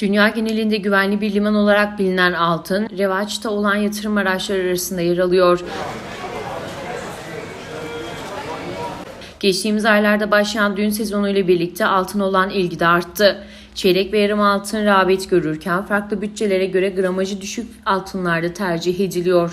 Dünya genelinde güvenli bir liman olarak bilinen altın, revaçta olan yatırım araçları arasında yer alıyor. Geçtiğimiz aylarda başlayan düğün sezonuyla birlikte altın olan ilgi de arttı. Çeyrek ve yarım altın rağbet görürken farklı bütçelere göre gramajı düşük altınlarda tercih ediliyor.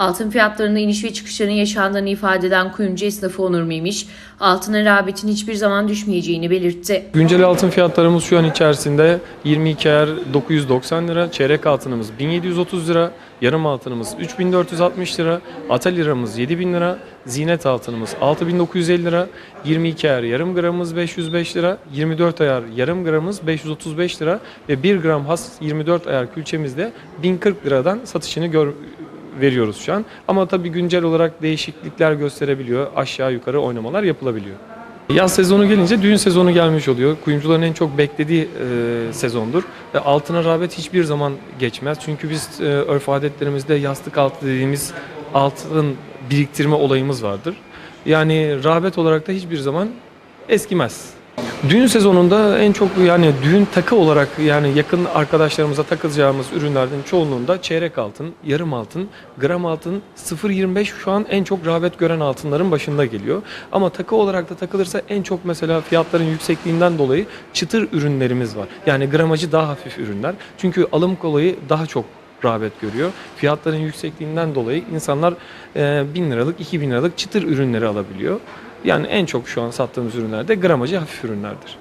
Altın fiyatlarında iniş ve çıkışların yaşandığını ifade eden kuyumcu esnafı Onur Memiş, altına rağbetin hiçbir zaman düşmeyeceğini belirtti. Güncel altın fiyatlarımız şu an içerisinde 22 er 990 lira, çeyrek altınımız 1730 lira, yarım altınımız 3460 lira, ata liramız 7000 lira, zinet altınımız 6950 lira, 22 er yarım gramımız 505 lira, 24 ayar yarım gramımız 535 lira ve 1 gram has 24 ayar külçemizde 1040 liradan satışını gör veriyoruz şu an. Ama tabii güncel olarak değişiklikler gösterebiliyor. Aşağı yukarı oynamalar yapılabiliyor. Yaz sezonu gelince düğün sezonu gelmiş oluyor. Kuyumcuların en çok beklediği e, sezondur. Ve altına rağbet hiçbir zaman geçmez. Çünkü biz e, örf adetlerimizde yastık altı dediğimiz altın biriktirme olayımız vardır. Yani rağbet olarak da hiçbir zaman eskimez. Düğün sezonunda en çok yani düğün takı olarak yani yakın arkadaşlarımıza takılacağımız ürünlerden çoğunluğunda çeyrek altın, yarım altın, gram altın, 0.25 şu an en çok rağbet gören altınların başında geliyor. Ama takı olarak da takılırsa en çok mesela fiyatların yüksekliğinden dolayı çıtır ürünlerimiz var. Yani gramajı daha hafif ürünler. Çünkü alım kolayı daha çok rağbet görüyor. Fiyatların yüksekliğinden dolayı insanlar e, 1000 liralık, 2000 liralık çıtır ürünleri alabiliyor. Yani en çok şu an sattığımız ürünler de gramajı hafif ürünlerdir.